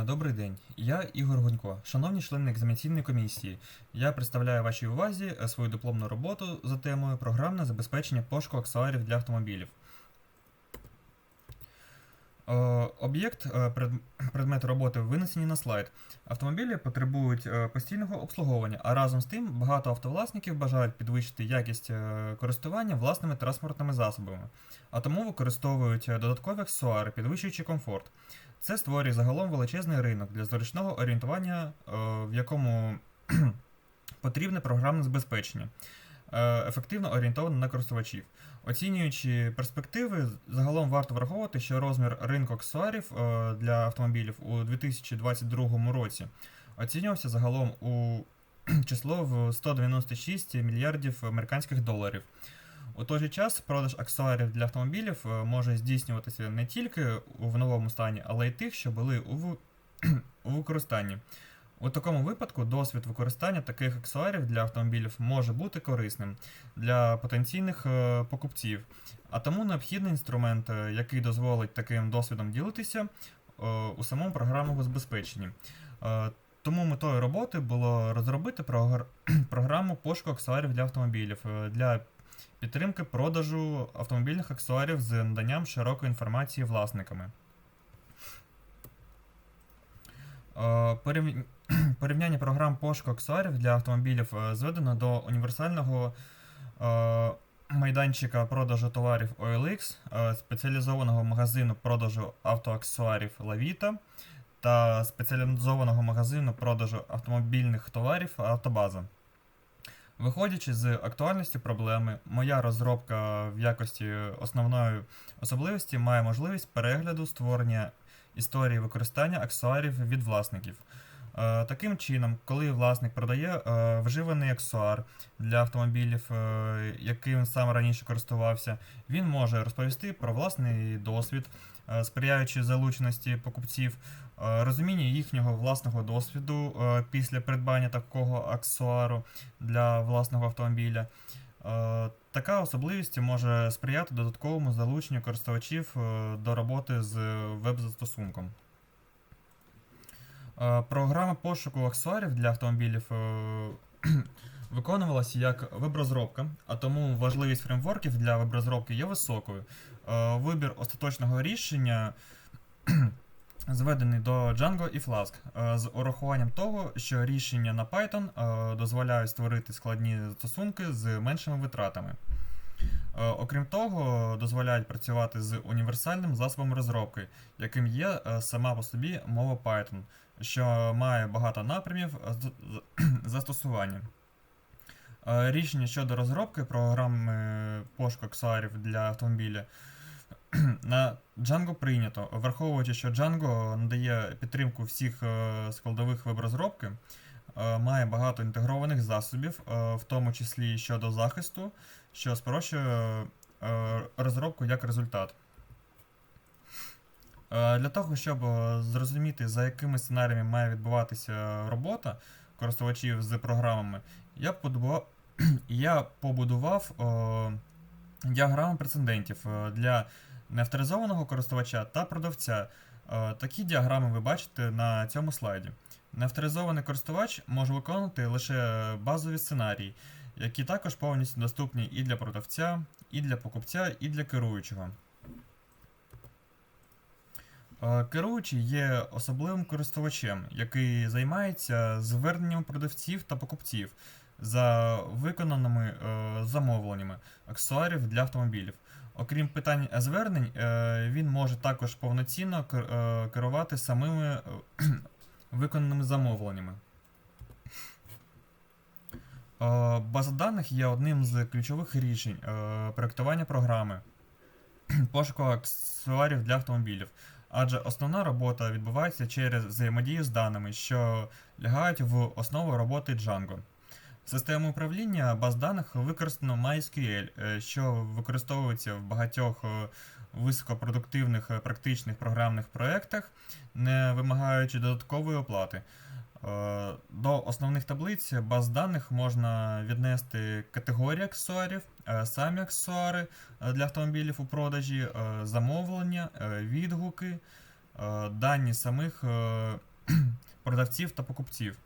Е, Добрий день, я Ігор Гунько. Шановні члени екзаменаційної комісії, я представляю вашій увазі е, свою дипломну роботу за темою Програмне забезпечення пошуку аксесуарів для автомобілів. Е, Об'єкт е, предмет роботи винесені на слайд. Автомобілі потребують е, постійного обслуговування, а разом з тим багато автовласників бажають підвищити якість користування власними транспортними засобами, а тому використовують додаткові аксесуари, підвищуючи комфорт. Це створює загалом величезний ринок для зручного орієнтування, в якому потрібне програмне забезпечення, ефективно орієнтоване на користувачів. Оцінюючи перспективи, загалом варто враховувати, що розмір ринку аксесуарів е, для автомобілів у 2022 році оцінювався загалом у число в 196 мільярдів американських доларів. У той же час продаж аксесуарів для автомобілів е, може здійснюватися не тільки в новому стані, але й тих, що були у використанні. У такому випадку досвід використання таких аксесуарів для автомобілів може бути корисним для потенційних е, покупців, а тому необхідний інструмент, е, який дозволить таким досвідом ділитися е, у самому програмному забезпеченні. Тому метою роботи було розробити програму пошуку аксесуарів для автомобілів для підтримки продажу автомобільних аксесуарів з наданням широкої інформації власниками. Порівняння програм пошуку аксесуарів для автомобілів е, зведено до універсального е, майданчика продажу товарів OLX, е, спеціалізованого магазину продажу автоаксесуарів Лавіта та спеціалізованого магазину продажу автомобільних товарів Автобаза. Виходячи з актуальності проблеми, моя розробка в якості основної особливості має можливість перегляду створення історії використання аксесуарів від власників. Е, Таким чином, коли власник продає е, вживаний аксесуар для автомобілів, е, яким сам раніше користувався, він може розповісти про власний досвід, сприяючи залученості покупців, розуміння їхнього власного досвіду після придбання такого аксесуару для власного автомобіля. Така особливість може сприяти додатковому залученню користувачів до роботи з веб-застосунком. Е, Програма пошуку аксесуарів для автомобілів е, виконувалася як веб-розробка, а тому важливість фреймворків для веб-розробки є високою. Е, Вибір остаточного рішення зведений до Django і Flask з урахуванням того, що рішення на Python дозволяють створити складні застосунки з меншими витратами. Е, Окрім того, дозволяють працювати з універсальним засобом розробки, яким є е, сама по собі мова Python, що має багато напрямів застосування. Е, Рішення щодо розробки програми пошуку аксесуарів для автомобіля на Django прийнято, враховуючи, що Django надає підтримку всіх складових веб-розробки, має багато інтегрованих засобів, е, в тому числі щодо захисту, що спрощує е, розробку як результат. Е, Для того, щоб е, зрозуміти, за якими сценаріями має відбуватися робота користувачів з програмами, я побудував, я побудував е, діаграму прецедентів е, для неавторизованого користувача та продавця. Е, Такі діаграми ви бачите на цьому слайді. Неавторизований користувач може виконувати лише базові сценарії, які також повністю доступні і для продавця, і для покупця, і для керуючого. Е, Керуючий є особливим користувачем, який займається зверненням продавців та покупців за виконаними е, замовленнями аксесуарів для автомобілів. Окрім питань звернень, е, він може також повноцінно е, керувати самими е, виконаними замовленнями. База даних є одним з ключових рішень проектування програми пошуку аксесуарів для автомобілів, адже основна робота відбувається через взаємодію з даними, що лягають в основу роботи Django. В системі управління баз даних використано MySQL, е, що використовується в багатьох е, високопродуктивних е, практичних програмних проєктах, не вимагаючи додаткової оплати. До основних таблиць баз даних можна віднести категорії аксесуарів, самі аксесуари для автомобілів у продажі, замовлення, відгуки, дані самих продавців та покупців.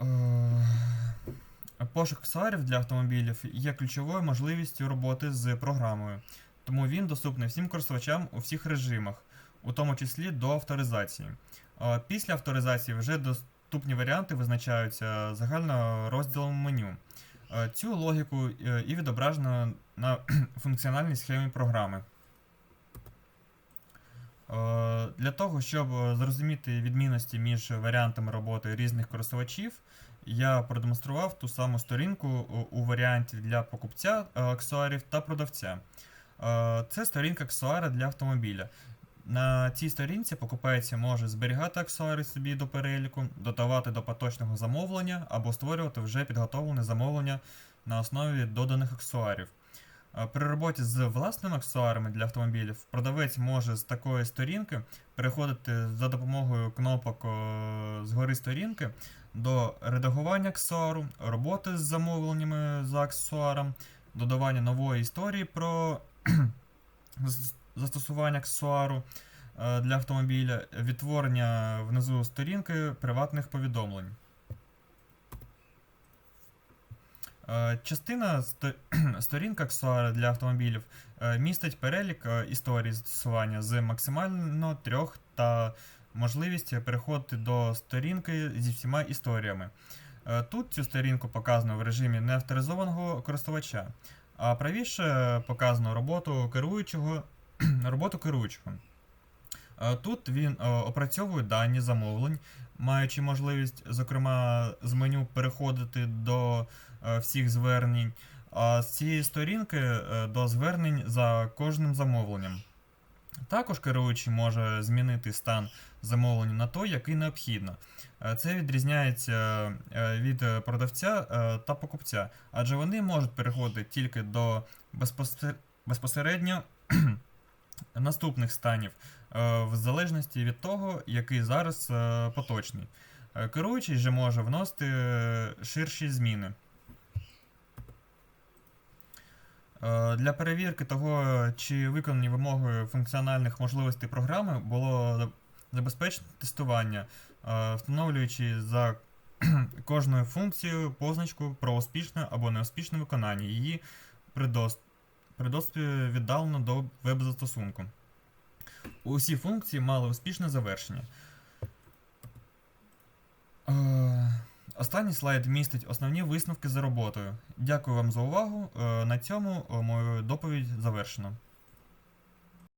Е, Пошук аксесуарів для автомобілів є ключовою можливістю роботи з програмою, тому він доступний всім користувачам у всіх режимах, у тому числі до авторизації. Е, Після авторизації вже доступні варіанти визначаються загально розділом меню. Е, Цю логіку і відображено на функціональній схемі програми. Для того, щоб е, зрозуміти відмінності між варіантами роботи різних користувачів, я продемонстрував ту саму сторінку у- варіанті для покупця е, аксесуарів та продавця. Е, Це сторінка аксесуара для автомобіля. На цій сторінці покупець може зберігати аксесуари собі до переліку, додавати до поточного замовлення або створювати вже підготовлене замовлення на основі доданих аксесуарів. Е, При роботі з власними аксесуарами для автомобілів продавець може з такої сторінки переходити за допомогою кнопок е, згори сторінки до редагування аксесуару, роботи з замовленнями за аксесуаром, додавання нової історії про застосування аксесуару е, для автомобіля, відтворення внизу сторінки приватних повідомлень. Частина сто- сторінка аксесуара для автомобілів е, містить перелік е, історій застосування з максимально трьох та можливість переходити до сторінки зі всіма історіями. Е, Тут цю сторінку показано в режимі неавторизованого користувача, а правіше показано роботу керуючого, роботу керуючого. Е, Тут він е, опрацьовує дані замовлень, маючи можливість, зокрема, з меню переходити до е, всіх звернень, а з цієї сторінки до звернень за кожним замовленням. Також керуючий може змінити стан замовлення на той, який необхідно. Це відрізняється від продавця та покупця, адже вони можуть переходити тільки до безпосер- безпосередньо наступних станів, е, в залежності від того, який зараз е, поточний. Е, Керуючий же може вносити ширші зміни. Для перевірки того, чи виконані вимоги функціональних можливостей програми, було за- забезпечено тестування, встановлюючи за кожною функцією позначку про успішне або неуспішне виконання її при дос- при доступі віддалено до веб-застосунку. Усі функції мали успішне завершення. Е, Останній слайд містить основні висновки за роботою. Дякую вам за увагу. Е, На цьому е, мою доповідь завершено.